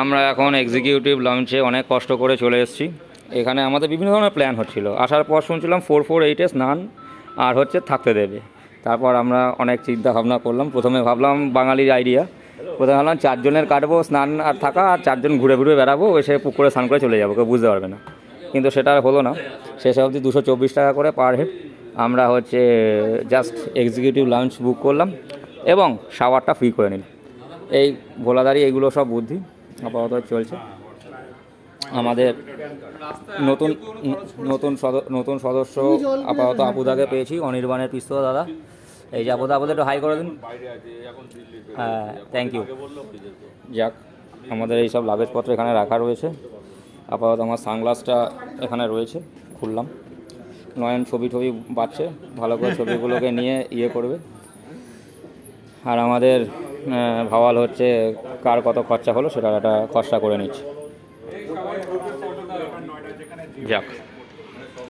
আমরা এখন এক্সিকিউটিভ লঞ্চে অনেক কষ্ট করে চলে এসেছি। এখানে আমাদের বিভিন্ন ধরনের প্ল্যান হচ্ছিল। আসার পর শুনছিলাম ফোর ফোর এইটে স্নান, আর হচ্ছে থাকতে দেবে। তারপর আমরা অনেক চিন্তা ভাবনা করলাম। প্রথমে ভাবলাম বাঙালির আইডিয়া প্রথমে ভাবলাম চারজনের কাটবো, স্নান আর থাকা, আর চারজন ঘুরে ঘুরে বেড়াবো, এসে পুকুরে স্নান করে চলে যাব, কেউ বুঝতে পারবে না। কিন্তু সেটা আর হলো না। শেষ অবধি দুশো চব্বিশ টাকা করে পার হেড আমরা হচ্ছে জাস্ট এক্সিকিউটিভ লাঞ্চ বুক করলাম এবং শাওয়ারটা ফ্রি করে নিলাম। এই ভোলাদারি, এইগুলো সব বুদ্ধি। আপাতত চলছে। আমাদের নতুন নতুন নতুন সদস্য আপাতত আপুদাকে পেয়েছি, অনির্বাণের পিস্তল দাদা। এই যে আপুদা আপুদা একটু হাই করে দিন। হ্যাঁ থ্যাংক ইউ যাক, আমাদের এই সব লাগেজপত্র এখানে রাখা রয়েছে। আপাতত আমার সানগ্লাসটা এখানে রয়েছে, খুললাম। নয়ন ছবি টবি বাড়ছে, ভালো করে ছবিগুলোকে নিয়ে ইয়ে করবে। আর আমাদের ভাওয়াল হচ্ছে কার কত খরচা হলো সেটা একটা খরচা করে নিচ্ছে। যাক।